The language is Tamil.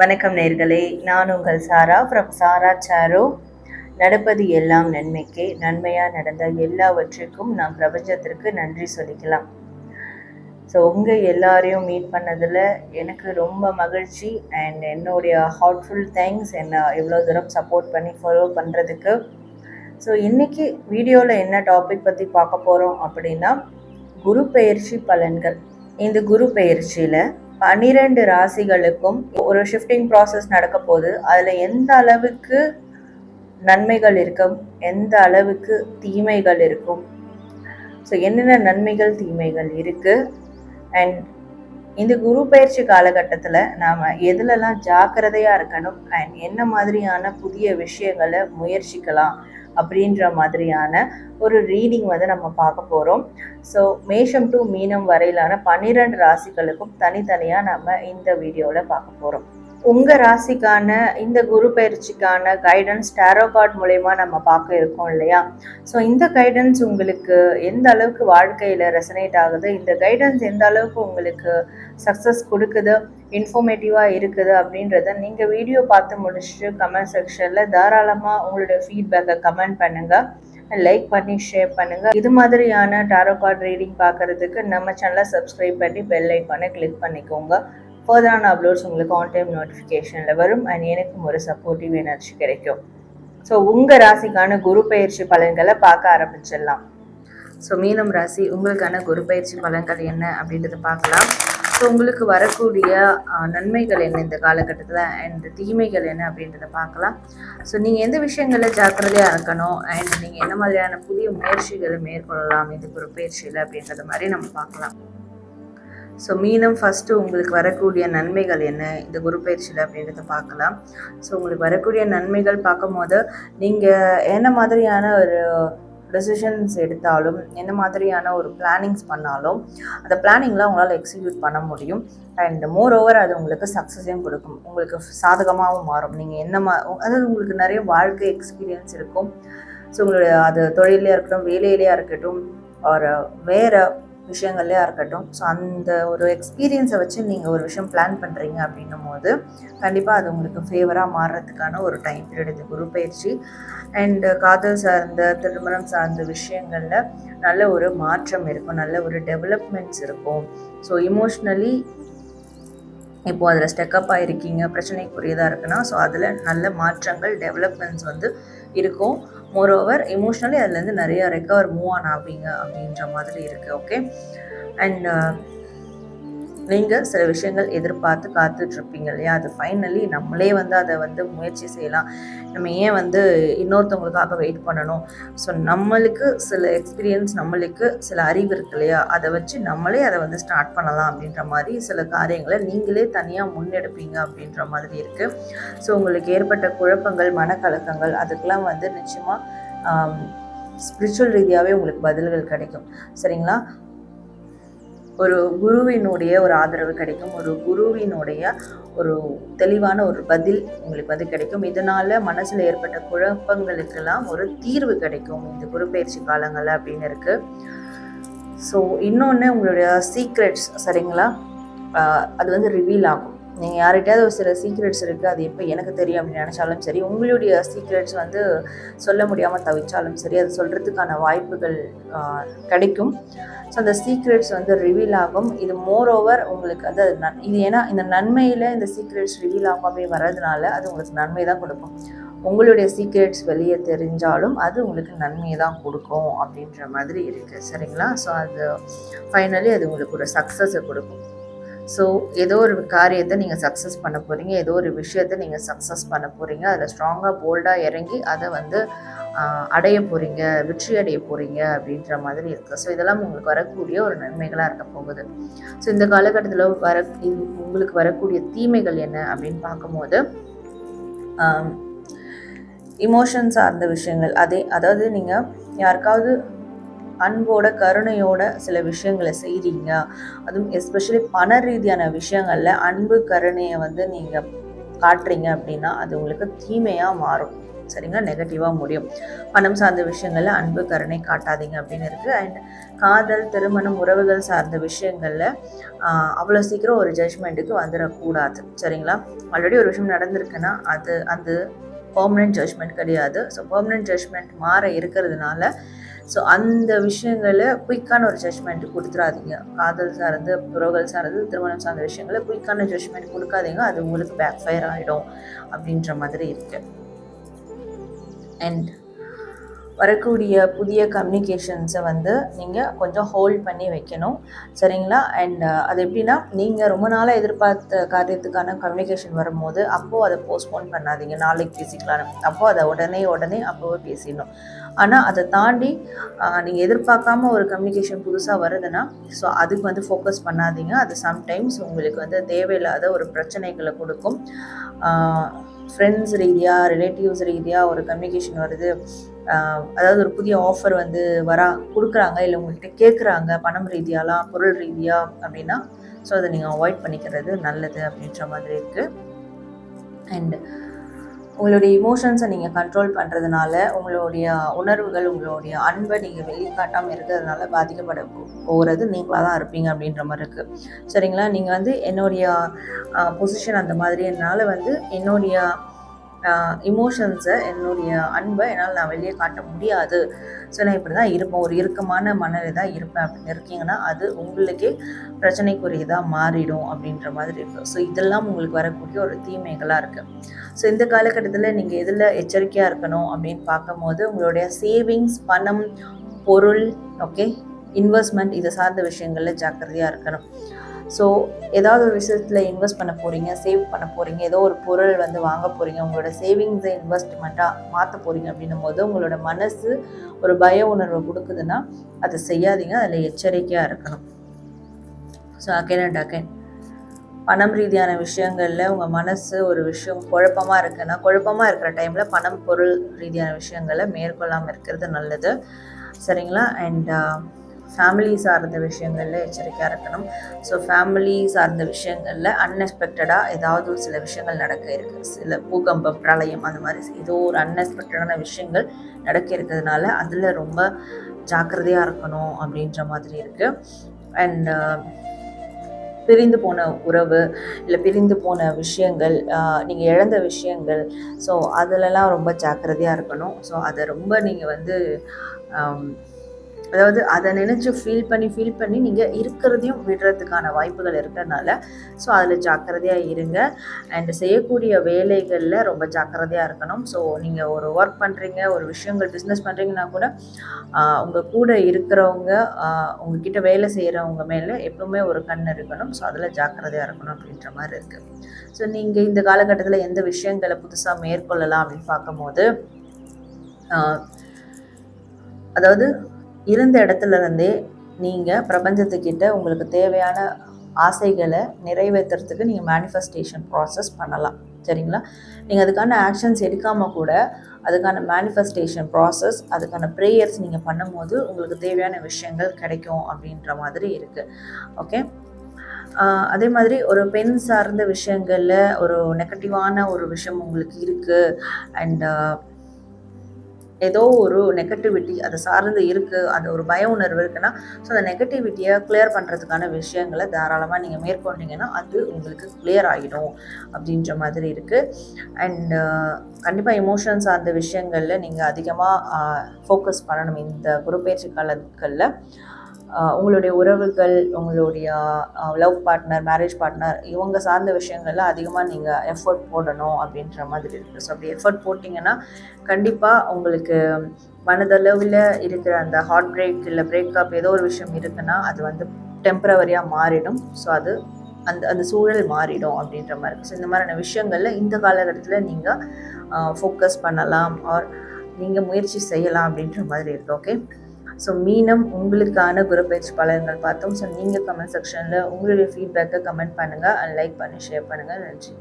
வணக்கம் நேர்களே. நான் உங்கள் சாரா ஃப்ரம் சாரா சாரோ. நடப்பது எல்லாம் நன்மைக்கே. நன்மையாக நடந்த எல்லாவற்றுக்கும் நாம் பிரபஞ்சத்திற்கு நன்றி சொல்லிக்கலாம். ஸோ உங்கள் எல்லாரையும் மீட் பண்ணதில் எனக்கு ரொம்ப மகிழ்ச்சி அண்ட் என்னுடைய ஹார்ட்ஃபுல் தேங்க்ஸ் என்ன இவ்வளோ தூரம் சப்போர்ட் பண்ணி ஃபாலோ பண்ணுறதுக்கு ஸோ இன்றைக்கி வீடியோவில் என்ன டாபிக் பற்றி பார்க்க போகிறோம் அப்படின்னா குரு பெயர்ச்சி பலன்கள். இந்த குரு பெயர்ச்சியில் பனிரெண்டு ராசிகளுக்கும் ஒரு ஷிஃப்டிங் ப்ராசஸ் நடக்க போகுது. அதில் எந்த அளவுக்கு நன்மைகள் இருக்கும் எந்த அளவுக்கு தீமைகள் இருக்கும். ஸோ என்னென்ன நன்மைகள் தீமைகள் இருக்குது அண்ட் இந்த குரு பயிற்சி காலகட்டத்தில் நாம் எதுலலாம் ஜாக்கிரதையாக இருக்கணும்? அண்ட் என்ன மாதிரியான புதிய விஷயங்களை முயற்சிக்கலாம்? அப்படின்ற மாதிரியான ஒரு ரீடிங் வந்து நம்ம பார்க்க போகிறோம் ஸோ மேஷம் டு மீனம் வரையிலான பன்னிரெண்டு ராசிகளுக்கும் தனித்தனியாக நம்ம இந்த வீடியோவில் பார்க்க போகிறோம் உங்கள் ராசிக்கான இந்த குரு பயிற்சிக்கான கைடன்ஸ் டேரோ கார்ட் மூலயமா நம்ம பார்க்க இருக்கோம் இல்லையா? ஸோ இந்த கைடன்ஸ் உங்களுக்கு எந்த அளவுக்கு வாழ்க்கையில் ரெசனேட் ஆகுது? இந்த கைடன்ஸ் எந்த அளவுக்கு உங்களுக்கு சக்ஸஸ் கொடுக்குது? இன்ஃபர்மேட்டிவாக இருக்குது அப்படின்றத நீங்கள் வீடியோ பார்த்து முடிச்சுட்டு கமெண்ட் செக்ஷனில் தாராளமாக உங்களுடைய ஃபீட்பேக்கை கமெண்ட் பண்ணுங்கள் லைக் பண்ணி ஷேர் பண்ணுங்கள் இது மாதிரியான டாரோ கார்ட் ரீடிங் பார்க்குறதுக்கு நம்ம சேனலை சப்ஸ்கிரைப் பண்ணி பெல் ஐக்கானை கிளிக் பண்ணிக்கோங்க. ஃபர்தரான அப்லோட்ஸ் உங்களுக்கு ஆன் டைம் நோட்டிஃபிகேஷனில் வரும். அண்ட் எனக்கும் ஒரு சப்போர்ட்டிவ் எனர்ஜி கிடைக்கும். ஸோ உங்கள் ராசிக்கான குரு பயிற்சி பலன்களை பார்க்க ஆரம்பிச்சிடலாம். ஸோ மீனம் ராசி உங்களுக்கான குரு பயிற்சி பலன்கள் என்ன அப்படின்றத பார்க்கலாம். ஸோ உங்களுக்கு வரக்கூடிய நன்மைகள் என்ன இந்த காலகட்டத்தில்? அண்ட் தீமைகள் என்ன அப்படின்றத பார்க்கலாம். ஸோ நீங்கள் எந்த விஷயங்களில் ஜாக்கிரதையாக இருக்கணும்? அண்ட் நீங்கள் என்ன மாதிரியான புதிய முயற்சிகளை மேற்கொள்ளலாம்? இது குரு பயிற்சியில் அப்படின்றத மாதிரி நம்ம பார்க்கலாம். ஸோ மீனம் ஃபஸ்ட்டு உங்களுக்கு வரக்கூடிய நன்மைகள் என்ன? இந்த குரு பயிற்சியில் அப்படின்றத பார்க்கலாம். ஸோ உங்களுக்கு வரக்கூடிய நன்மைகள் பார்க்கும்போது நீங்கள் என்ன மாதிரியான ஒரு டெசிஷன்ஸ் எடுத்தாலும் என்ன மாதிரியான ஒரு பிளானிங்ஸ் பண்ணாலும் அந்த பிளானிங்லாம் உங்களால் எக்ஸிக்யூட் பண்ண முடியும். அண்ட் மோர் ஓவர் அது உங்களுக்கு சக்ஸஸையும் கொடுக்கும். உங்களுக்கு சாதகமாகவும் மாறும். நீங்கள் என்ன மா அதாவது உங்களுக்கு நிறைய வாழ்க்கை எக்ஸ்பீரியன்ஸ் இருக்கும். ஸோ உங்களுடைய அது தொழிலையாக இருக்கட்டும் வேலையிலையாக இருக்கட்டும் ஒரு வேறு விஷயங்கள்லையாக இருக்கட்டும். ஸோ அந்த ஒரு எக்ஸ்பீரியன்ஸை வச்சு நீங்கள் ஒரு விஷயம் பிளான் பண்ணுறீங்க அப்படின்னும் போது கண்டிப்பாக அது உங்களுக்கு ஃபேவராக மாறுறதுக்கான ஒரு டைம் பீரியட் இது. குரு பயிற்சி அண்டு காதல் சார்ந்த திருமணம் சார்ந்த விஷயங்களில் நல்ல ஒரு மாற்றம் இருக்கும். நல்ல ஒரு டெவலப்மெண்ட்ஸ் இருக்கும். ஸோ இமோஷ்னலி இப்போது அதில் ஸ்டெக்கப் ஆகிருக்கீங்க பிரச்சனைக்குரியதாக இருக்குன்னா ஸோ அதில் நல்ல மாற்றங்கள் டெவலப்மெண்ட்ஸ் வந்து இருக்கும். மோரோவர் இமோஷ்னலி அதுலேருந்து நிறைய ரெக்கவர் மூவ் ஆன் ஆவீங்க அப்படின்ற மாதிரி இருக்குது ஓகே அண்ட் நீங்கள் சில விஷயங்கள் எதிர்பார்த்து காத்துட்ருப்பீங்க இல்லையா? அது ஃபைனலி நம்மளே வந்து அதை வந்து முயற்சி செய்யலாம். நம்ம ஏன் வந்து இன்னொருத்தவங்களுக்காக வெயிட் பண்ணணும்? ஸோ நம்மளுக்கு சில எக்ஸ்பீரியன்ஸ் நம்மளுக்கு சில அறிவு இருக்கு இல்லையா? அதை வச்சு நம்மளே அதை வந்து ஸ்டார்ட் பண்ணலாம் அப்படின்ற மாதிரி சில காரியங்களை நீங்களே தனியாக முன்னெடுப்பீங்க அப்படின்ற மாதிரி இருக்குது ஸோ உங்களுக்கு ஏற்பட்ட குழப்பங்கள் மனக்கலக்கங்கள் அதுக்கெலாம் வந்து நிச்சயமாக ஸ்பிரிச்சுவல் ரீதியாகவே உங்களுக்கு பதில்கள் கிடைக்கும். சரிங்களா? ஒரு குருவினுடைய ஒரு ஆதரவு கிடைக்கும். ஒரு குருவினுடைய ஒரு தெளிவான ஒரு பதில் உங்களுக்கு வந்து கிடைக்கும். இதனால் மனசில் ஏற்பட்ட குழப்பங்களுக்கெல்லாம் ஒரு தீர்வு கிடைக்கும். இந்த குரு பயிற்சி காலங்களில் அப்படின்னு இருக்குது ஸோ இன்னொன்று உங்களுடைய சீக்ரெட்ஸ் சரிங்களா? அது வந்து ரிவீல் ஆகும். நீங்கள் யார்கிட்டயாவது ஒரு சில சீக்ரெட்ஸ் இருக்குது அது எப்போ எனக்கு தெரியும் அப்படின்னு நினச்சாலும் சரி உங்களுடைய சீக்ரெட்ஸ் வந்து சொல்ல முடியாமல் தவிச்சாலும் சரி அது சொல்கிறதுக்கான வாய்ப்புகள் கிடைக்கும். ஸோ அந்த சீக்ரெட்ஸ் வந்து ரிவீல் ஆகும். இது மோர் ஓவர் உங்களுக்கு அது இது ஏன்னா இந்த நன்மையில் இந்த சீக்ரெட்ஸ் ரிவீல் ஆகாமே வர்றதுனால அது உங்களுக்கு நன்மை தான் கொடுக்கும். உங்களுடைய சீக்ரெட்ஸ் வெளியே தெரிஞ்சாலும் அது உங்களுக்கு நன்மையை தான் கொடுக்கும் அப்படின்ற மாதிரி இருக்குது சரிங்களா? ஸோ அது ஃபைனலி அது உங்களுக்கு ஒரு சக்ஸஸை கொடுக்கும். ஸோ ஏதோ ஒரு காரியத்தை நீங்கள் சக்ஸஸ் பண்ண போகிறீங்க ஏதோ ஒரு விஷயத்தை நீங்கள் சக்ஸஸ் பண்ண போகிறீங்க அதில் ஸ்ட்ராங்காக போல்டாக இறங்கி அதை வந்து அடைய போகிறீங்க வெற்றி அடைய போகிறீங்க அப்படின்ற மாதிரி இருக்குது ஸோ இதெல்லாம் உங்களுக்கு வரக்கூடிய ஒரு நன்மைகளாக இருக்க போகுது. ஸோ இந்த காலகட்டத்தில் வர உங்களுக்கு வரக்கூடிய தீமைகள் என்ன அப்படின்னு பார்க்கும்போது இமோஷன் சார்ந்த விஷயங்கள் அதே அதாவது நீங்கள் யாருக்காவது அன்போட கருணையோட சில விஷயங்களை செய்கிறீங்க அதுவும் எஸ்பெஷலி பண ரீதியான விஷயங்களில் அன்பு கருணையை வந்து நீங்கள் காட்டுறீங்க அப்படின்னா அது உங்களுக்கு தீமையாக மாறும். சரிங்களா? நெகட்டிவாக முடியும். பணம் சார்ந்த விஷயங்களில் அன்பு கருணை காட்டாதீங்க அப்படின்னு இருக்குது அண்ட் காதல் திருமணம் உறவுகள் சார்ந்த விஷயங்களில் அவ்வளோ சீக்கிரம் ஒரு ஜட்ஜ்மெண்ட்டுக்கு வந்துடக்கூடாது. சரிங்களா? ஆல்ரெடி ஒரு விஷயம் நடந்திருக்குன்னா அது அது பர்மனெண்ட் ஜட்ஜ்மெண்ட் கிடையாது. ஸோ பர்மனெண்ட் ஜட்ஜ்மெண்ட் மாற இருக்கிறதுனால ஸோ அந்த விஷயங்களை குயிக்கான ஒரு ஜட்மெண்ட் கொடுத்துடாதீங்க காதல் சார்ந்து புரோகல் சார்ந்து திருமணம் சார்ந்த விஷயங்களை குயிக்கான ஜட்மெண்ட் கொடுக்காதீங்க. அது உங்களுக்கு பேக் ஃபயர் ஆகிடும் அப்படின்ற மாதிரி இருக்குது அண்ட் வரக்கூடிய புதிய கம்யூனிகேஷன்ஸை வந்து நீங்கள் கொஞ்சம் ஹோல்ட் பண்ணி வைக்கணும். சரிங்களா? அண்ட் அது எப்படின்னா நீங்கள் ரொம்ப நாளாக எதிர்பார்த்த காரியத்துக்கான கம்யூனிகேஷன் வரும்போது அப்போது அதை போஸ்ட்போன் பண்ணாதீங்க. நாளைக்கு பேசிக்கலாம். அப்போது அதை உடனே உடனே அப்போவே பேசிடணும். ஆனால் அதை தாண்டி நீங்கள் எதிர்பார்க்காம ஒரு கம்யூனிகேஷன் புதுசாக வருதுன்னா ஸோ அதுக்கு வந்து ஃபோக்கஸ் பண்ணாதீங்க. அது சம்டைம்ஸ் உங்களுக்கு வந்து தேவையில்லாத ஒரு பிரச்சனைகளை கொடுக்கும். ஃப்ரெண்ட்ஸ் ரீதியாக ரிலேட்டிவ்ஸ் ரீதியாக ஒரு கம்யூனிகேஷன் வருது. அதாவது ஒரு புதிய ஆஃபர் வந்து வரா கொடுக்குறாங்க இல்லை உங்கள்கிட்ட கேட்குறாங்க பணம் ரீதியாலாம் பொருள் ரீதியாக அப்படின்னா ஸோ அதை நீங்கள் அவாய்ட் பண்ணிக்கிறது நல்லது அப்படின்ற மாதிரி இருக்குது அண்ட் உங்களுடைய இமோஷன்ஸை நீங்கள் கண்ட்ரோல் பண்ணுறதுனால உங்களுடைய உணர்வுகள் உங்களுடைய அன்பை நீங்கள் வெளிக்காட்டாமல் இருக்கிறதுனால பாதிக்கப்பட போகிறது நீங்களாக தான் இருப்பீங்க அப்படின்ற மாதிரி இருக்குது சரிங்களா? நீங்கள் வந்து என்னுடைய பொசிஷன் அந்த மாதிரி என்னால் வந்து என்னுடைய இமோஷன்ஸை என்னுடைய அன்பை என்னால் நான் வெளியே காட்ட முடியாது. ஸோ நான் இப்படி தான் இருப்பேன். ஒரு இறுக்கமான மனநிலை தான் இருப்பேன் அப்படின்னு இருக்கீங்கன்னா அது உங்களுக்கே பிரச்சனைக்குரியதாக மாறிடும் அப்படின்ற மாதிரி இருக்குது ஸோ இதெல்லாம் உங்களுக்கு வரக்கூடிய ஒரு தீமைகளாக இருக்குது ஸோ இந்த காலகட்டத்தில் நீங்கள் எதில் எச்சரிக்கையாக இருக்கணும் அப்படின்னு பார்க்கும்போது உங்களுடைய சேவிங்ஸ் பணம் பொருள் ஓகே இன்வெஸ்ட்மெண்ட் இதை சார்ந்த விஷயங்களில் ஜாக்கிரதையாக இருக்கணும். ஸோ ஏதாவது ஒரு விஷயத்தில் இன்வெஸ்ட் பண்ண போகிறீங்க சேவ் பண்ண போகிறீங்க ஏதோ ஒரு பொருள் வந்து வாங்க போகிறீங்க உங்களோட சேவிங்ஸை இன்வெஸ்ட்மெண்ட்டாக மாற்ற போகிறீங்க அப்படின்னும் போது உங்களோட மனசு ஒரு பய உணர்வை கொடுக்குதுன்னா அதை செய்யாதீங்க. அதில் எச்சரிக்கையாக இருக்கணும். ஸோ அகைன் அண்ட் அகைன் பணம் ரீதியான விஷயங்களில் உங்கள் மனசு ஒரு விஷயம் குழப்பமாக இருக்குன்னா குழப்பமாக இருக்கிற டைமில் பணம் பொருள் ரீதியான விஷயங்களை மேற்கொள்ளாமல் இருக்கிறது நல்லது. சரிங்களா? அண்ட் ஃபேமிலி சார்ந்த விஷயங்களில் எச்சரிக்கையாக இருக்கணும். ஸோ ஃபேமிலி சார்ந்த விஷயங்களில் அன்எக்ஸ்பெக்டடாக ஏதாவது சில விஷயங்கள் நடக்க இருக்குது சில பூகம்பம் பிரளயம் அந்த மாதிரி ஏதோ ஒரு அன்எக்ஸ்பெக்டடான விஷயங்கள் நடக்க இருக்கிறதுனால அதில் ரொம்ப ஜாக்கிரதையாக இருக்கணும் அப்படின்ற மாதிரி இருக்குது அண்ட் பிரிந்து போன உறவு இல்லை பிரிந்து போன விஷயங்கள் நீங்கள் இழந்த விஷயங்கள் ஸோ அதிலலாம் ரொம்ப ஜாக்கிரதையாக இருக்கணும். ஸோ அதை ரொம்ப நீங்கள் வந்து அதாவது அதை நினச்சி ஃபீல் பண்ணி ஃபீல் பண்ணி நீங்கள் இருக்கிறதையும் விடுறதுக்கான வாய்ப்புகள் இருக்கிறதுனால ஸோ அதில் ஜாக்கிரதையாக இருங்க. அண்ட் செய்யக்கூடிய வேலைகளில் ரொம்ப ஜாக்கிரதையாக இருக்கணும். ஸோ நீங்கள் ஒரு ஒர்க் பண்ணுறீங்க ஒரு விஷயங்கள் பிஸ்னஸ் பண்ணுறீங்கன்னா கூட உங்கள் கூட இருக்கிறவங்க உங்ககிட்ட வேலை செய்கிறவங்க மேலே எப்பவுமே ஒரு கண் இருக்கணும். ஸோ அதில் ஜாக்கிரதையாக இருக்கணும் அப்படின்ற மாதிரி இருக்குது ஸோ நீங்கள் இந்த காலகட்டத்தில் எந்த விஷயங்களை புதுசாக மேற்கொள்ளலாம் அப்படின்னு பார்க்கும்போது அதாவது இருந்த இடத்துல இருந்தே நீங்கள் பிரபஞ்சத்துக்கிட்ட உங்களுக்கு தேவையான ஆசைகளை நிறைவேற்றுறதுக்கு நீங்கள் மேனிஃபெஸ்டேஷன் ப்ராசஸ் பண்ணலாம். சரிங்களா? நீங்கள் அதுக்கான ஆக்ஷன்ஸ் எடுக்காமல் கூட அதுக்கான மேனிஃபெஸ்டேஷன் ப்ராசஸ் அதுக்கான ப்ரேயர்ஸ் நீங்கள் பண்ணும்போது உங்களுக்கு தேவையான விஷயங்கள் கிடைக்கும் அப்படின்ற மாதிரி இருக்குது ஓகே அதே மாதிரி ஒரு பெண் சார்ந்த விஷயங்களில் ஒரு நெகட்டிவான ஒரு விஷயம் உங்களுக்கு இருக்குது அண்ட் ஏதோ ஒரு நெகட்டிவிட்டி அதை சார்ந்து இருக்குது அந்த ஒரு பய உணர்வு இருக்குன்னா ஸோ அந்த நெகட்டிவிட்டியை கிளியர் பண்ணுறதுக்கான விஷயங்களை தாராளமாக நீங்கள் மேற்கொண்டீங்கன்னா அது உங்களுக்கு கிளியர் ஆகிடும் அப்படின்ற மாதிரி இருக்குது அண்ட் கண்டிப்பாக எமோஷன்ஸ் சார்ந்த விஷயங்களில் நீங்கள் அதிகமாக ஃபோக்கஸ் பண்ணணும். இந்த குருப்பெயர்ச்சி காலங்களில் உங்களுடைய உறவுகள் உங்களுடைய லவ் பார்ட்னர் மேரேஜ் பார்ட்னர் இவங்க சார்ந்த விஷயங்கள்ல அதிகமாக நீங்கள் எஃபர்ட் போடணும் அப்படின்ற மாதிரி இருக்குது ஸோ அப்படி எஃபர்ட் போட்டிங்கன்னா கண்டிப்பாக உங்களுக்கு மனதளவில் இருக்கிற அந்த ஹார்ட் பிரேக் இல்லை பிரேக்கப் ஏதோ ஒரு விஷயம் இருக்குன்னா அது வந்து டெம்பரவரியாக மாறிடும். ஸோ அது அந்த அந்த சூழல் மாறிடும் அப்படின்ற மாதிரி இருக்குது ஸோ இந்த மாதிரியான விஷயங்களில் இந்த காலகட்டத்தில் நீங்கள் ஃபோக்கஸ் பண்ணலாம் ஆர் நீங்கள் முயற்சி செய்யலாம் அப்படின்ற மாதிரி இருக்குது ஓகே ஸோ மீனம் உங்களுக்கான குரப்பயிற்சி பலன்கள் பார்த்தோம். ஸோ நீங்கள் கமெண்ட் செக்ஷனில் உங்களுடைய ஃபீட்பேக்கை கமெண்ட் பண்ணுங்கள் அண்ட் லைக் பண்ணி ஷேர் பண்ணுங்கள் நன்றி.